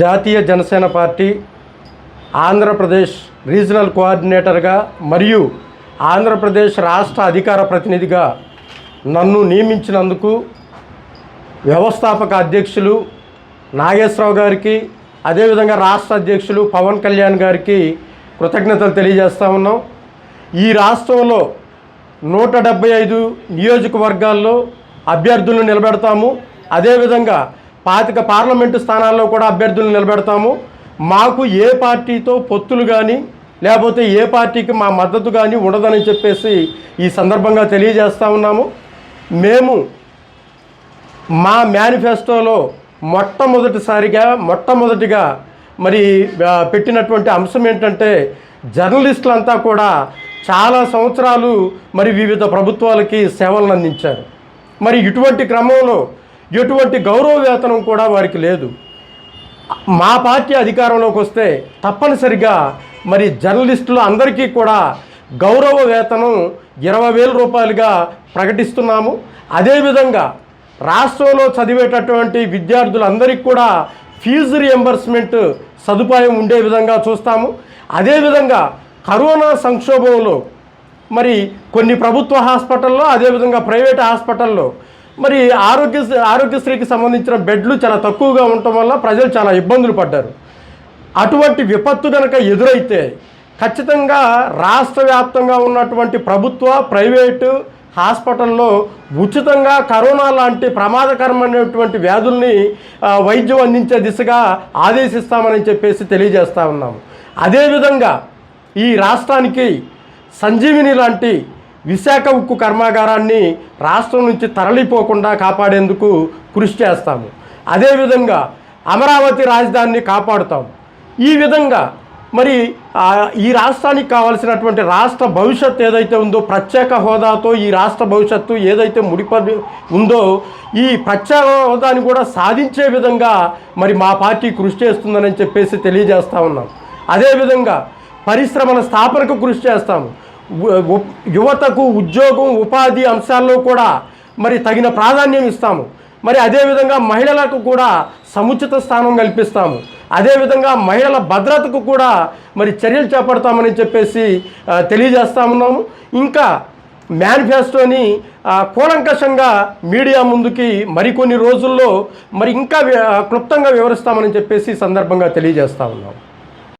జాతీయ Janasena party Andhra Pradesh regional కోఆర్డినేటర్గా మరియు ఆంధ్రప్రదేశ్ రాష్ట్ర అధికార ప్రతినిధిగా నన్ను నియమించినందుకు వ్యవస్థాపక అధ్యక్షులు నాగేశ్వరరావు గారికి అదేవిధంగా రాష్ట్ర అధ్యక్షులు పవన్ కళ్యాణ్ గారికి కృతజ్ఞతలు తెలియజేస్తా ఉన్నాం. ఈ రాష్ట్రంలో నూట డెబ్బై ఐదు నియోజకవర్గాల్లో అభ్యర్థులను నిలబెడతాము. అదేవిధంగా పాతిక పార్లమెంటు స్థానాల్లో కూడా అభ్యర్థులను నిలబెడతాము. మాకు ఏ పార్టీతో పొత్తులు కానీ లేకపోతే ఏ పార్టీకి మా మద్దతు కానీ ఉండదని చెప్పేసి ఈ సందర్భంగా తెలియజేస్తా ఉన్నాము. మేము మా మేనిఫెస్టోలో మొట్టమొదటిసారిగా మొట్టమొదటిగా మరి పెట్టినటువంటి అంశం ఏంటంటే జర్నలిస్టులంతా కూడా చాలా సంవత్సరాలు మరి వివిధ ప్రభుత్వాలకి సేవలను అందించారు మరి ఇటువంటి క్రమంలో ఎటువంటి గౌరవ వేతనం కూడా వారికి లేదు. మా పార్టీ అధికారంలోకి వస్తే తప్పనిసరిగా మరి జర్నలిస్టులు అందరికీ కూడా గౌరవ వేతనం ఇరవై వేల రూపాయలుగా ప్రకటిస్తున్నాము. అదేవిధంగా రాష్ట్రంలో చదివేటటువంటి విద్యార్థులందరికీ కూడా ఫీజు రియంబర్స్మెంట్ సదుపాయం ఉండే విధంగా చూస్తాము. అదేవిధంగా కరోనా సంక్షోభంలో మరి కొన్ని ప్రభుత్వ హాస్పిటల్లో అదేవిధంగా ప్రైవేట్ హాస్పిటల్లో మరి ఆరోగ్య ఆరోగ్యశ్రీకి సంబంధించిన బెడ్లు చాలా తక్కువగా ఉండటం వల్ల ప్రజలు చాలా ఇబ్బందులు పడ్డారు. అటువంటి విపత్తు కనుక ఎదురైతే ఖచ్చితంగా రాష్ట్ర వ్యాప్తంగా ఉన్నటువంటి ప్రభుత్వ ప్రైవేటు హాస్పిటల్లో ఉచితంగా కరోనా లాంటి ప్రమాదకరమైనటువంటి వ్యాధుల్ని వైద్యం అందించే దిశగా ఆదేశిస్తామని చెప్పేసి తెలియజేస్తా ఉన్నాము. అదేవిధంగా ఈ రాష్ట్రానికి సంజీవిని లాంటి విశాఖ ఉక్కు కర్మాగారాన్ని రాష్ట్రం నుంచి తరలిపోకుండా కాపాడేందుకు కృషి చేస్తాము. అదేవిధంగా అమరావతి రాజధానిని కాపాడుతాం ఈ విధంగా మరి ఈ రాష్ట్రానికి కావాల్సినటువంటి రాష్ట్ర భవిష్యత్తు ఏదైతే ఉందో ప్రత్యేక హోదాతో ఈ రాష్ట్ర భవిష్యత్తు ఏదైతే ముడిపడి ఉందో ఈ ప్రత్యేక హోదాని కూడా సాధించే విధంగా మరి మా పార్టీ కృషి చేస్తుందని చెప్పేసి తెలియజేస్తా ఉన్నాం. అదేవిధంగా పరిశ్రమల స్థాపనకు కృషి చేస్తాము. యువతకు ఉద్యోగం ఉపాధి అంశాల్లో కూడా మరి తగిన ప్రాధాన్యం ఇస్తాము. మరి అదేవిధంగా మహిళలకు కూడా సముచిత స్థానం కల్పిస్తాము. అదేవిధంగా మహిళల భద్రతకు కూడా మరి చర్యలు చేపడతామని చెప్పేసి తెలియజేస్తామున్నాము తెలియజేస్తా ఉన్నాము. ఇంకా మేనిఫెస్టోని కూలంకషంగా మీడియా ముందుకి మరికొన్ని రోజుల్లో మరి ఇంకా క్లుప్తంగా వివరిస్తామని చెప్పేసి సందర్భంగా తెలియజేస్తా ఉన్నాము.